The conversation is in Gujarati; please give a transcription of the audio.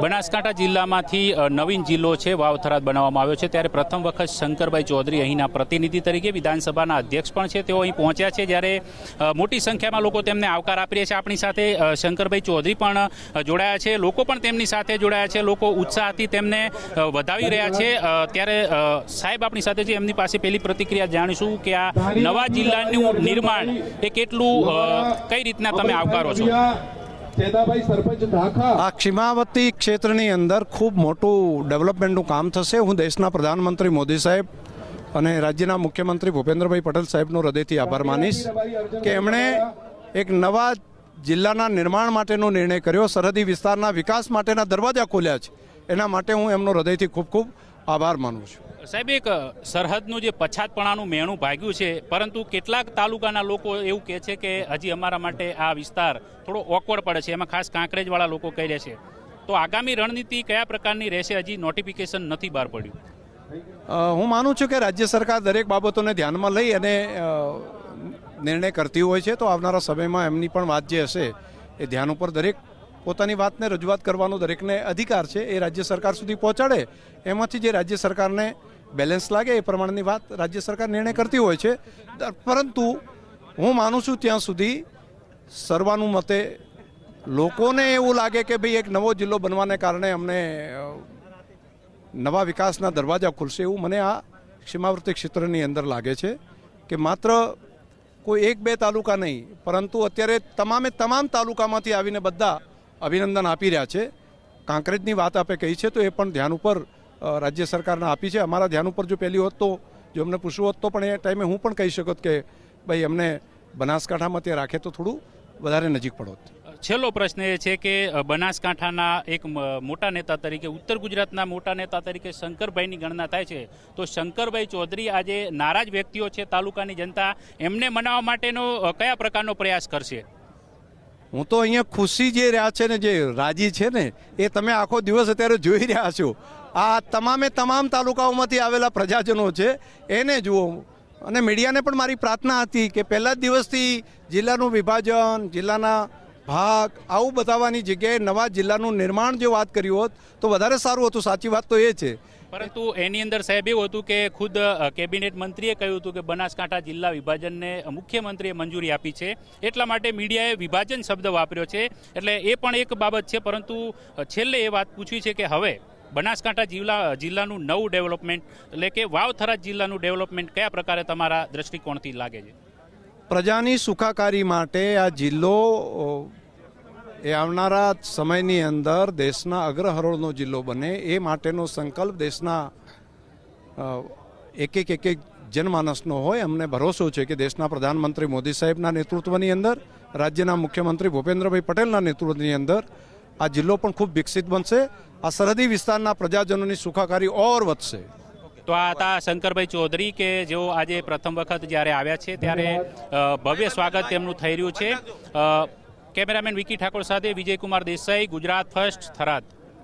બનાસકાંઠા જિલ્લામાંથી નવીન જિલ્લો છે, વાવથરાદ બનાવવામાં આવ્યો છે. ત્યારે પ્રથમ વખત શંકરભાઈ ચૌધરી અહીંના પ્રતિનિધિ તરીકે વિધાનસભાના અધ્યક્ષ પણ છે. તેઓ અહીં પહોંચ્યા છે જ્યારે મોટી સંખ્યામાં લોકો તેમને આવકાર આપી રહ્યા છે. આપણી સાથે શંકરભાઈ ચૌધરી પણ જોડાયા છે. લોકો પણ તેમની સાથે જોડાયા છે. લોકો ઉત્સાહથી તેમને વધાવી રહ્યા છે. ત્યારે સાહેબ આપણી સાથે છે. એમની પાસે પહેલી પ્રતિક્રિયા જાણીશું કે આ નવા જિલ્લાનું નિર્માણ એ કેટલું કઈ રીતના તમે આવકારો છો? સરપંચ આ ક્ષીમાવતી ક્ષેત્રની અંદર ખૂબ મોટું ડેવલપમેન્ટનું કામ થશે. હું દેશના પ્રધાનમંત્રી મોદી સાહેબ અને રાજ્યના મુખ્યમંત્રી ભૂપેન્દ્રભાઈ પટેલ સાહેબનો હૃદયથી આભાર માનીશ કે એમણે એક નવા જિલ્લાના નિર્માણ માટેનો નિર્ણય કર્યો. સરહદી વિસ્તારના વિકાસ માટેના દરવાજા ખોલ્યા છે. એના માટે હું એમનો હૃદયથી ખૂબ ખૂબ આભાર માનું છું. સાહેબ, એક સરહદનું જે પછાતપણાનું મેણું ભાગ્યું છે, પરંતુ કેટલાક તાલુકાના લોકો એવું કહે છે કે હજી અમારા માટે આ વિસ્તાર થોડો ઓકવર્ડ પડે છે, એમાં ખાસ કાંકરેજવાળા લોકો કહી રહ્યા છે. તો આગામી રણનીતિ કયા પ્રકારની રહેશે હજી નોટિફિકેશન નથી બહાર પડ્યું? હું માનું છું કે રાજ્ય સરકાર દરેક બાબતોને ધ્યાનમાં લઈ અને નિર્ણય કરતી હોય છે, તો આવનારા સમયમાં એમની પણ વાત જે હશે એ ધ્યાન ઉપર દરેક પોતાની વાતને રજૂઆત કરવાનો દરેકને અધિકાર છે, એ રાજ્ય સરકાર સુધી પહોંચાડે. એમાંથી જે રાજ્ય સરકારને બેલેન્સ લાગે એ પ્રમાણેની વાત રાજ્ય સરકાર નિર્ણય કરતી હોય છે. પરંતુ હું માનું છું ત્યાં સુધી સર્વાનું મતે લોકોને એવું લાગે કે ભાઈ એક નવો જિલ્લો બનવાને કારણે અમને નવા વિકાસના દરવાજા ખુલશે એવું મને આ સીમાવર્તી ક્ષેત્રની અંદર લાગે છે કે માત્ર કોઈ એક બે તાલુકા નહીં, પરંતુ અત્યારે તમામે તમામ તાલુકામાંથી આવીને બધા અભિનંદન આપી રહ્યા છે. કાંકરેજની વાત આપે કહી છે તો એ પણ ધ્યાન ઉપર રાજ્ય સરકારને આપી છે. અમારા ધ્યાન ઉપર જો પહેલી હોત તો જો અમને પૂછવું હોત તો પણ એ ટાઈમે હું પણ કહી શકત કે ભાઈ અમને બનાસકાંઠામાં ત્યાં રાખે તો થોડું વધારે નજીક પડોત છેલ્લો પ્રશ્ન એ છે કે બનાસકાંઠાના એક મોટા નેતા તરીકે ઉત્તર ગુજરાતના મોટા નેતા તરીકે શંકરભાઈની ગણના થાય છે. તો શંકરભાઈ ચૌધરી આજે નારાજ વ્યક્તિઓ છે તાલુકાની જનતા. એમને મનાવવા માટેનો કયા પ્રકારનો પ્રયાસ કરશે? હું તો અહીંયા ખુશી જે રહ્યા છે ને જે રાજી છે ને એ તમે આખો દિવસ અત્યારે જોઈ રહ્યા છો. આ તમામે તમામ તાલુકાઓમાંથી આવેલા પ્રજાજનો છે, એને જુઓ. અને મીડિયાને પણ મારી પ્રાર્થના હતી કે પહેલા જ દિવસથી જિલ્લાનું વિભાજન, જિલ્લાના ભાગ આવું બતાવવાની જગ્યાએ નવા જિલ્લાનું નિર્માણ જો વાત કરી હોત, તો વધારે સારું હતું, સાચી વાત તો એ છે. પરંતુ એની અંદર સાહેબ એવું હતું કે ખુદ કેબિનેટ મંત્રીએ કહ્યું હતું કે બનાસકાંઠા જિલ્લા વિભાજનને મુખ્યમંત્રીએ મંજૂરી આપી છે. એટલા માટે મીડિયાએ વિભાજન શબ્દ વાપર્યો છે. એટલે એ પણ એક બાબત છે, પરંતુ છેલ્લે એ વાત પૂછવી છે કે હવે બનાસકાંઠા જિલ્લા, જિલ્લાનું નવું ડેવલપમેન્ટ, એટલે કે વાવથરા જિલ્લાનું ડેવલપમેન્ટ કયા પ્રકારે તમારા દ્રષ્ટિકોણથી લાગે છે? પ્રજાની સુખાકારી માટે આ જિલ્લો એ આવનારા સમયની અંદર દેશના અગ્રહરોળનો જિલ્લો બને. એ માટેનો સંકલ્પ દેશના એક એક એક એક જનમાનસનો હોય. અમને ભરોસો છે કે દેશના પ્રધાનમંત્રી મોદી સાહેબના નેતૃત્વની અંદર, રાજ્યના મુખ્યમંત્રી ભૂપેન્દ્રભાઈ પટેલના નેતૃત્વની અંદર આ જિલ્લો પણ ખૂબ વિકસિત બનશે. આ સરહદી વિસ્તારના પ્રજાજનોની સુખાકારી ઓર વધશે. તો આ હતા શંકરભાઈ ચૌધરી કે જેઓ આજે પ્રથમ વખત જ્યારે આવ્યા છે, ત્યારે ભવ્ય સ્વાગત તેમનું થઈ રહ્યું છે. કેમેરામેન વિકી ઠાકોર સાથે વિજયકુમાર દેસાઈ, ગુજરાત ફર્સ્ટ થરાદ.